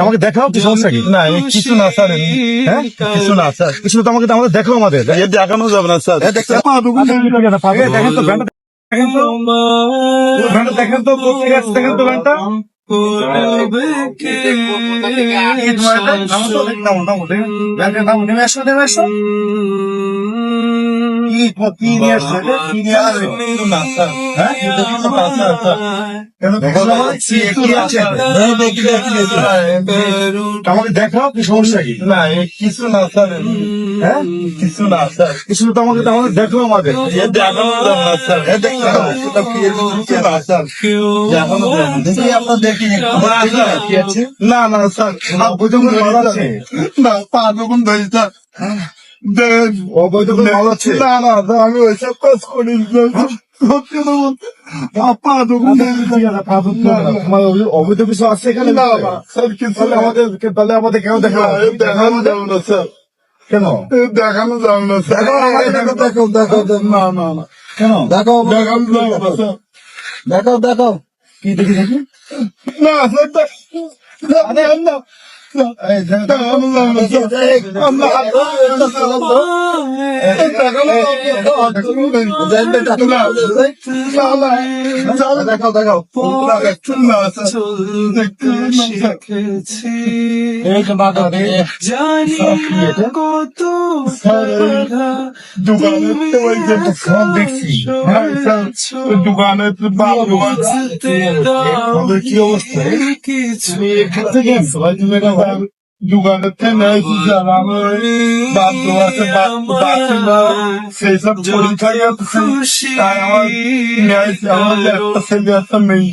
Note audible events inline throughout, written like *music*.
আমাকে দেখাও কি সমস্যা কি না কিছু না স্যার হ্যাঁ কিছু না স্যার কিছু তো আমাকে আমাদের দেখাও আমাদের দেখানো যাবে না স্যার দেখেন তো দেখেন তো দেখেন তো নামো, নেমে আসো, নেমে আসো। আমাকে দেখাও কি সমস্যা কি না কিছু না স্যার হ্যাঁ কিছু না স্যার কিছু তো আমাকে আমাদের দেখাও আমাদের এ দেখানো না স্যার এ দেখতে হবে। এটা কি এর কিছু না স্যার দেখানো যাবে না। দেখি দেখি না, কি আছে? না না স্যার না পা যখন ধরি স্যার না না আমি ওইসব কাজ করি। তোমার অবৈ- অবৈধ কিছু আছে এখানে? তাহলে আমাদের কেন দেখা দেখানো যাবে না স্যার। কেন? দেখানো যাবে না স্যার। দেখো, দেখো, দেখো, দেখো, দেখো। না না না। কেন? দেখো দেখানো যাবে না স্যার। দেখো দেখো কি দেখি দেখি? না স্যার দেখাও দেখাও কত দোকানে সব দেখছি হ্যাঁ, দোকানে কি অবস্থা এখান থেকে ভাই দোকানের থেকে সেই সব পরীক্ষা গেছে আমার একটা ছেলে একটা মেয়ে।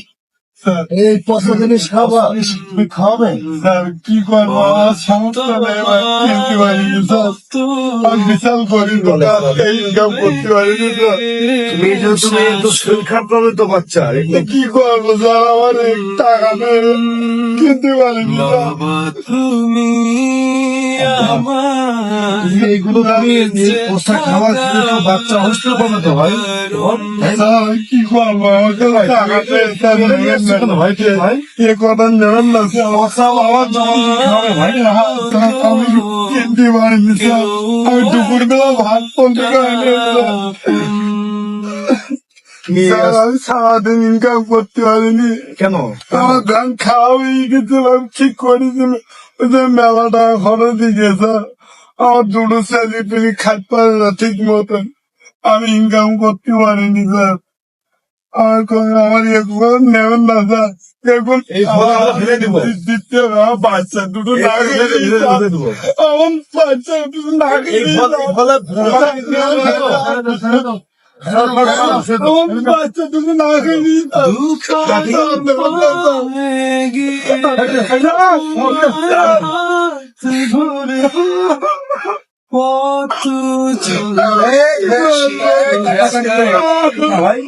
এই পয়সা জিনিস খাবা। তুমি খাবে। কি করব আমার সমস্যা নেই কিনতে পারিনি আমি বিশাল গরিব এই ইনকাম করতে পারিনি তুমি যে তুমি তো শরীর খারাপ হবে তো বাচ্চা তো কি করব স্যার আমার টাকা নেই কিনতে পারিনি তুমি এইগুলো বাচ্চা হোস্টেল পাবে তো ভাই। স্যার কি করব আমাকে টাকা নেই স্যার নেবেন না। কেন ভাই? এ কথা নেবেন না স্যার পয়সা আমার জমা খাবে ভাই। আমি কিনতে পারিনি আমি দুপুর বেলা ভাত পর্যন্ত খাইনি স্যার। তুমি স্যার আমি সারাদিন ইনকাম করতে পারিনি। কেন? আমার ধান খাওয়া হয়ে গেছিলাম ঠিক করেছিল ওই যে মেলা টাকা খরচ আমার দুটো ছেলে পেলে খাইতে পারে না ঠিক মতন। আমি ইনকাম করতে পারিনি স্যার। কোনো আমার এগুলো নেবেন না স্যার এখন এই ফল আমরা ফেলে দিব। দিতে বাচ্চা দুটো না। আমার বাচ্চা দুটো না বাচ্চা দুটো না খেয়ে কত ভাই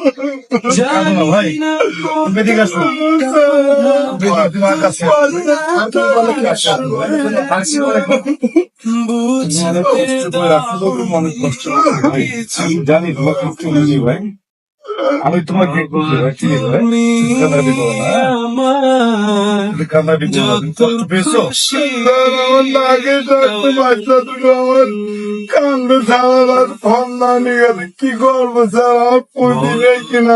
জানি তোমার কষ্ট বুঝি ভাই আমি তোমাকে কান্নাকাটি করো না। কষ্ট পেয়েছ। আমার আমার কান্দে ছাড়ার আর ফোন না নিয়ে গেছে কি করব স্যার আমার পুঁজি নেই কিনা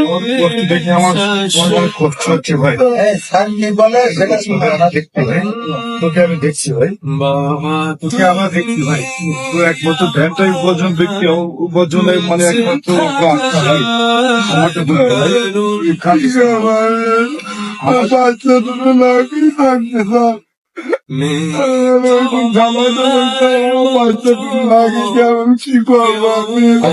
আমার কষ্ট দেখে আমার আমার অনেক কষ্ট হচ্ছে ভাই। আমরা দেখতে ভাই তোকে আমি দেখছি ভাই। বাবা তোকে আমরা দেখছি ভাই। একমাত্র উপার্জন ব্যক্তি উপার্জনে মানে একমাত্র ভাই।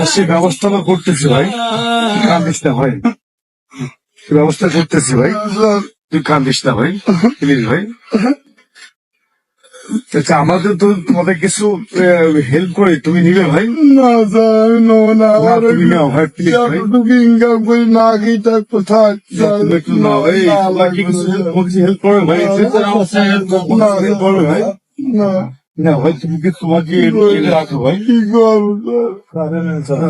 সে ব্যবস্থা করতেছি ভাই। তুই কান্দিস না ভাই। *laughs* ব্যবস্থা করতেছি ভাই। তুই কান্দিস না ভাই। প্লিজ ভাই? আচ্ছা আমাদের তো তোমাদের কিছু হেল্প করে তুমি নিবে ভাই? না স্যার না না, তুমি নাও ভাই প্লিজ ভাই। যতটুকু ইনকাম করি না খেয়ে থাকব থাক একটু নাও। এই না তোমরা কি কিছু হেল্প করবে ভাই না, হেল্প করবে ভাই। না। না ভাই তুমি কি তোমাকে রাখো ভাই? কি করব?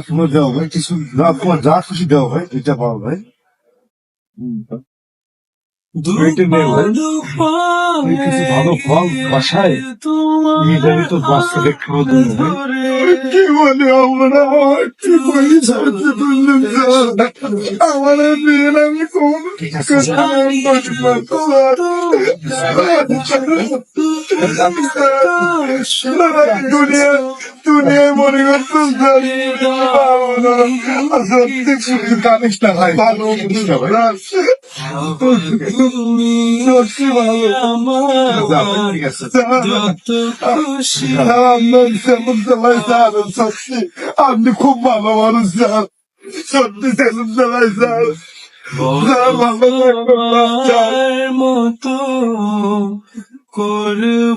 তোমার দাও ভাই কিছু না তোমার যা খুশি দাও ভাই এটা পাও ভাই। কিছু ভালো ফল বাসায় নিয়ে যাবি তো বাচ্চাদের খাওয়া কি বলি আমরা? কি বলি বললাম স্যার আমার বিয়ে আমি কোন দুনিয়া দুনিয়ায় মনে করতো জানিস না ভাই ভালো আপনি খুব ভালো মানুষ স্যার সত্যি সেলুন চালাই স্যার মতো করব